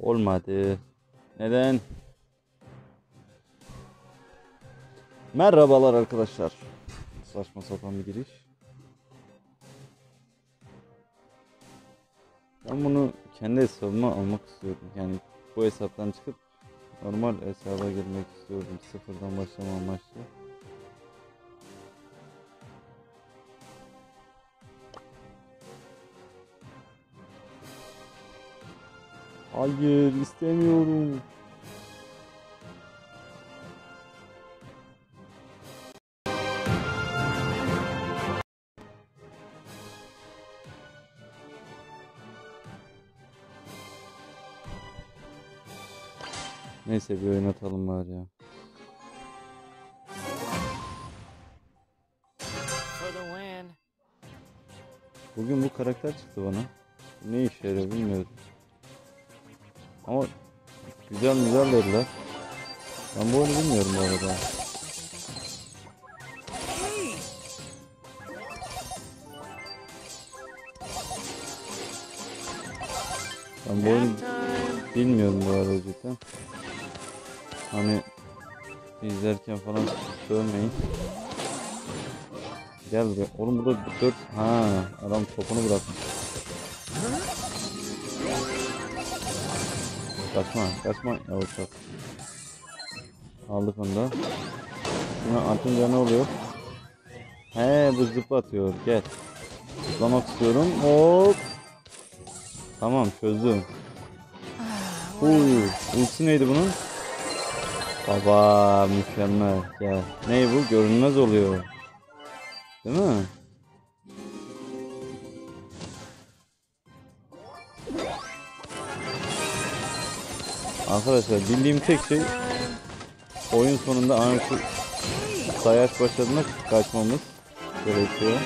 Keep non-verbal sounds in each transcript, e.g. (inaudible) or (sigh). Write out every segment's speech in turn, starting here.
Olmadı. Neden? Merhabalar arkadaşlar. Saçma sapan bir giriş. Ben bunu kendi hesabıma almak istiyorum. Yani bu hesaptan çıkıp normal hesaba girmek istiyorum. Sıfırdan başlama amaçlı. Hayır istemiyorum. Neyse bir oyun atalım bari ya. Bugün bu karakter çıktı bana. Ne işe yarıyor bilmiyorum. Ama güzel güzel dediler. Ben bu oyunu bilmiyorum bu arada. Ben bu oyunu bilmiyorum bu arada cidden. Hani izlerken falan sövmeyin. Gel buraya. Oğlum burada 4 ha adam topunu bırakmış. Kaçma, kaçma yavuşak. Aldık onu da. Şuna atınca ne oluyor? He bu zıp atıyor. Gel. Zıplamak istiyorum. Hop. Tamam çözdüm. Uuu. Ultisi neydi bunun? Baba mükemmel. Gel. Ney bu? Görünmez oluyor. Değil mi? Arkadaşlar bildiğim tek şey oyun sonunda anarşi sayaç başladığında kaçmamız gerekiyor.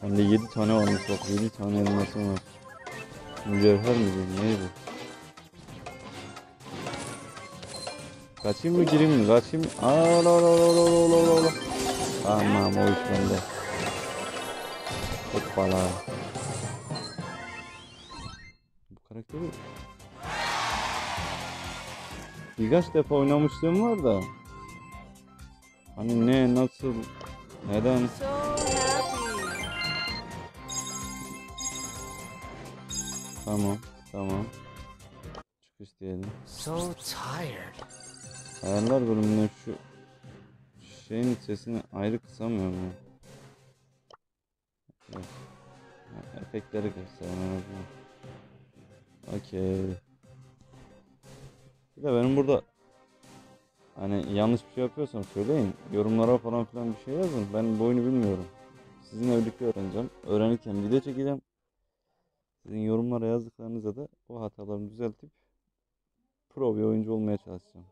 Hem de 7 tane varmış bak 7 tane elmasım var. Mücevher miydi neydi? Kaçayım mı gireyim mi? Kaçayım mı? Aa, la, la, la, la, la, la. Tamam o iş bende. Hoppala. Birkaç defa oynamışlığım var da. Hani ne nasıl neden? Tamam tamam. Çıkış diyelim So tired. ayarlar bölümünden şu şeyin sesini ayrı kısamıyorum ya. Ha, efektleri azından. Okey bir de benim burada hani yanlış bir şey yapıyorsam söyleyin yorumlara falan filan bir şey yazın ben bu oyunu bilmiyorum sizinle birlikte öğreneceğim öğrenirken video çekeceğim sizin yorumlara yazdıklarınıza da o hatalarımı düzeltip pro bir oyuncu olmaya çalışacağım.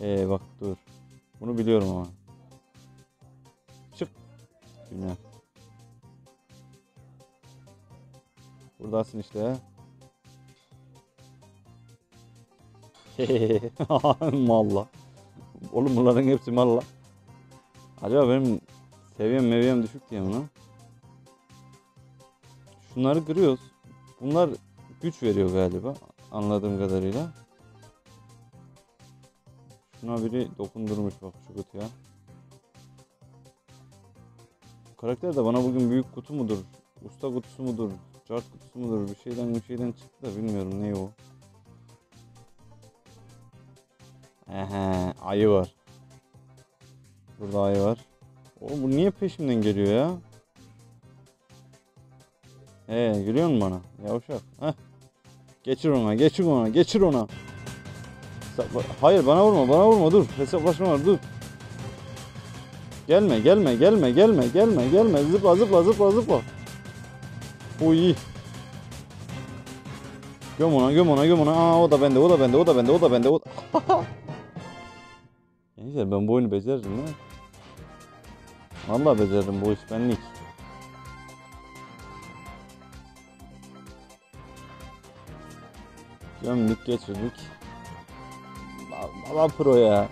Ee bak dur. Bunu biliyorum ama. Çık. Dünya. Buradasın işte. Malla. Oğlum bunların hepsi malla. Acaba benim seviyem meviyem düşük diye mi lan? Şunları kırıyoruz. Bunlar güç veriyor galiba anladığım kadarıyla. Şuna biri dokundurmuş bak şu kutuya. Bu karakter de bana bugün büyük kutu mudur, usta kutusu mudur, cart kutusu mudur bir şeyden bir şeyden çıktı da bilmiyorum ne o. Ehe ayı var. Burada ayı var. Oğlum bu niye peşimden geliyor ya? Ee gülüyor musun bana? Yavşak. Heh. Geçir ona, geçir ona, geçir ona. Hayır bana vurma, bana vurma dur. Hesaplaşma var dur. Gelme, gelme, gelme, gelme, gelme, gelme. Zıpla, zıpla, zıpla, zıpla. Uy. Göm ona, göm ona, göm ona. Aa o da bende, o da bende, o da bende, o da bende. O da... (laughs) Neyse ben bu oyunu beceririm ya. Vallahi beceririm bu iş benlik. Gömdük geçirdik. Baba pro ya.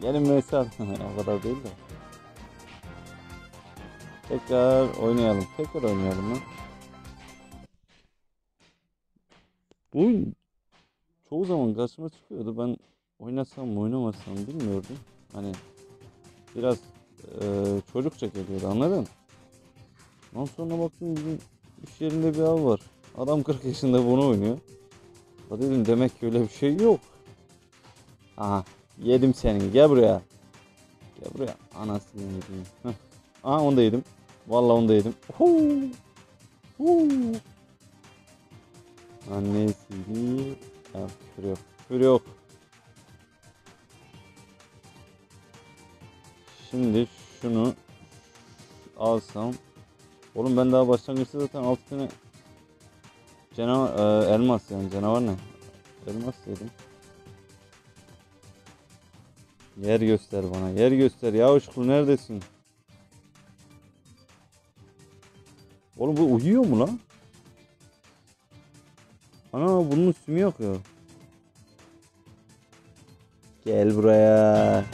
Gelin mesela (laughs) o kadar değil de. Tekrar oynayalım. Tekrar oynayalım lan. oyun çoğu zaman karşıma çıkıyordu. Ben oynasam mı oynamasam bilmiyordum. Hani biraz eee, çocukça geliyordu anladın? Ondan sonra baktım bizim iş yerinde bir av var. Adam 40 yaşında bunu oynuyor. La dedim demek ki öyle bir şey yok. Aha yedim seni gel buraya. Gel buraya anasını yedim. Heh. Aha onu da yedim. Vallahi onu da yedim. Huu. Huu. Annesini. Ha, küfür yok. Küfür yok. Şimdi şunu alsam. Oğlum ben daha başlangıçta zaten 6 tane canavar, e, elmas yani canavar ne? Elmas dedim. Yer göster bana. Yer göster. Ya Işıklı neredesin? Oğlum bu uyuyor mu lan? Ana bunun sümü yok ya. Gel buraya.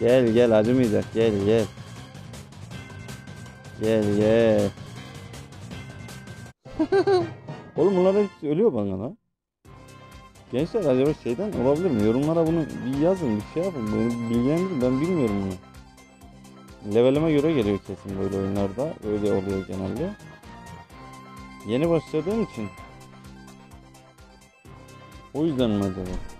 Gel gel acımayacak. Gel gel. Gel gel. (laughs) Oğlum bunlar hepsi ölüyor bana lan. Gençler acaba şeyden olabilir mi? Yorumlara bunu bir yazın, bir şey yapın. Beni bilgilendirin. Ben bilmiyorum bunu. Levelime göre geliyor kesin böyle oyunlarda. Öyle oluyor genelde. Yeni başladığım için. O yüzden mi acaba?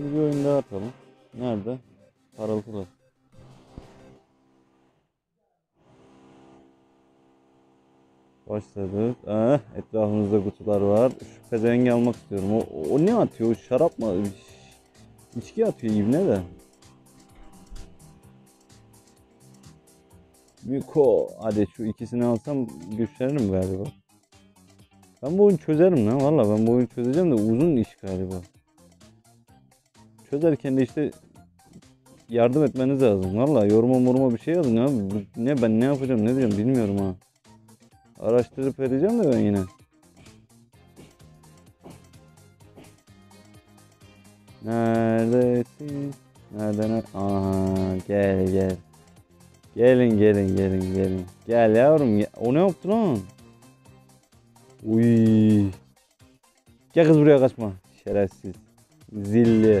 Şimdi bir oyun daha atalım. Nerede? Parıltılar. Başladık. Ah, etrafımızda kutular var. Şu pezevengi almak istiyorum. O, o ne atıyor? Şarap mı? İçki atıyor ibne de. Miko. Hadi şu ikisini alsam güçlenirim galiba. Ben bu oyunu çözerim lan. Valla ben bu oyunu çözeceğim de uzun iş galiba. Çözerken de işte yardım etmeniz lazım. Valla yoruma moruma bir şey yazın abi. Ne ben ne yapacağım ne diyeceğim bilmiyorum ha. Araştırıp vereceğim de ben yine. Neredesin? Nereden? Aha gel gel. Gelin gelin gelin gelin. Gel yavrum. O ne yaptı lan? Uy. Gel kız buraya kaçma. Şerefsiz. Zilli.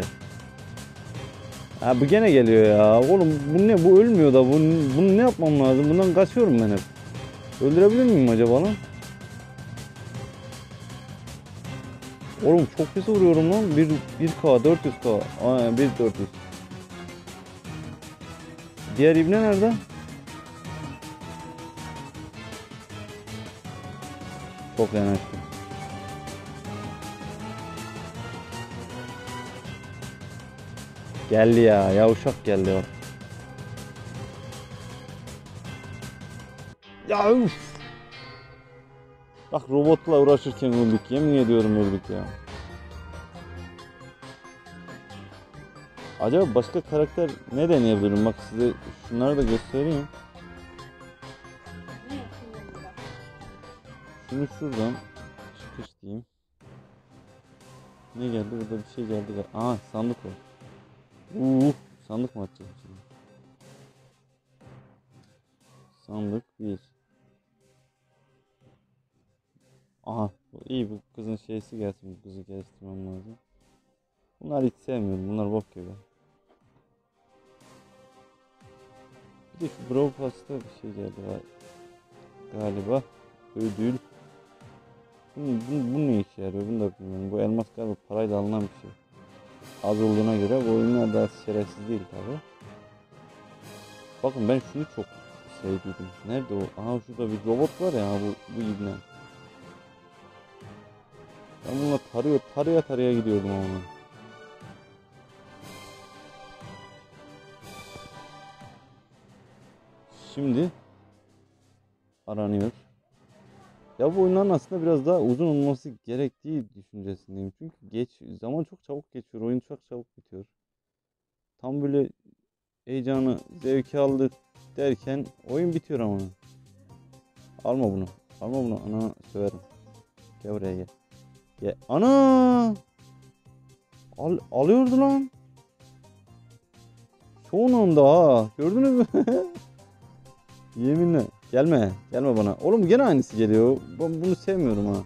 Ha bu gene geliyor ya. Oğlum bu ne? Bu ölmüyor da. Bunu, bunu ne yapmam lazım? Bundan kaçıyorum ben hep. Öldürebilir miyim acaba lan? Oğlum çok pis vuruyorum lan. 1 1K 400K. Aa 1 400. Diğer ibne nerede? Çok yanaştım. Geldi ya. Yavuşak geldi o. Ya üf. Bak robotla uğraşırken öldük. Yemin ediyorum öldük ya. Acaba başka karakter ne deneyebilirim? Bak size şunları da göstereyim. Şunu şuradan çıkış diyeyim. Ne geldi? Burada bir şey geldi. Aa sandık var. Uuu sandık mı açacağız şimdi? Sandık bir. Aha bu iyi bu kızın şeysi gelsin. Bu kızı geliştirmem lazım. Bunlar hiç sevmiyorum. Bunlar bok gibi. Bir de şu Brawl Pass'ta bir şey geldi gal- galiba. Ödül. Bu, bu, bu ne işe yarıyor bunu da bilmiyorum. Bu elmas galiba parayla alınan bir şey. Az olduğuna göre bu oyunlar daha şerefsiz değil tabi. Bakın ben şunu çok sevdiydim. Nerede o? Aha şurada bir robot var ya bu, bu ibne. Ben bununla tarıyor, taraya taraya gidiyordum ama. Şimdi aranıyor. Ya bu oyunların aslında biraz daha uzun olması gerektiği düşüncesindeyim. Çünkü geç zaman çok çabuk geçiyor. Oyun çok çabuk bitiyor. Tam böyle heyecanı, zevki aldık derken oyun bitiyor ama. Alma bunu. Alma bunu. Ana söverim. Gel buraya gel. Gel. Ana! Al, alıyordu lan. Çoğun onda ha. Gördünüz mü? (laughs) Yeminle. Gelme. Gelme bana. Oğlum gene aynısı geliyor. Ben bunu sevmiyorum ha.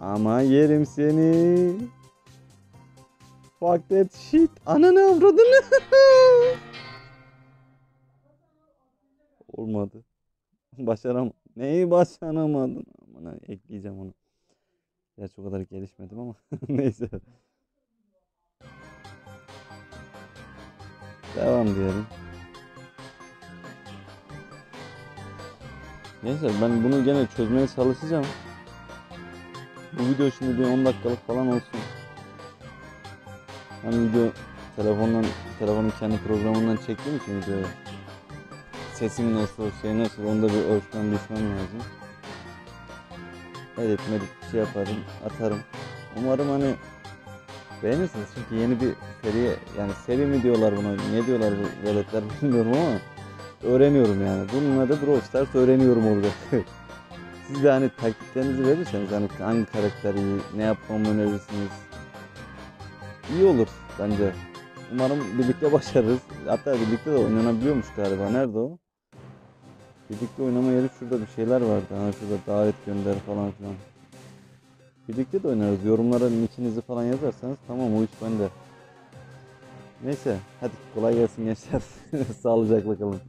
Ama yerim seni. Fuck that shit. Ananı avradını. Olmadı. Başaram. Neyi başaramadın? Aman ekleyeceğim onu. Gerçi o kadar gelişmedim ama (laughs) neyse. Devam diyelim. Neyse ben bunu gene çözmeye çalışacağım. Bu video şimdi bir 10 dakikalık falan olsun. Hem video telefondan, telefonun kendi programından çektiğim için videoyu. Sesim nasıl, şey nasıl onu da bir ölçmem biçmem lazım. Medit bir şey yaparım, atarım. Umarım hani beğenirsiniz çünkü yeni bir seri yani seri mi diyorlar buna ne diyorlar bu veletler bilmiyorum ama öğreniyorum yani. Bunun adı Brawl Stars öğreniyorum orada. (laughs) Siz de hani taktiklerinizi verirseniz hani hangi karakter iyi, ne yapmamı önerirsiniz. İyi olur bence. Umarım birlikte başarırız. Hatta birlikte de oynanabiliyormuş galiba. Nerede o? Birlikte oynama yeri şurada bir şeyler vardı. Ha şurada davet gönder falan filan. Birlikte de oynarız. Yorumlara nickinizi falan yazarsanız tamam o iş bende. Neyse hadi kolay gelsin gençler. (laughs) Sağlıcakla kalın.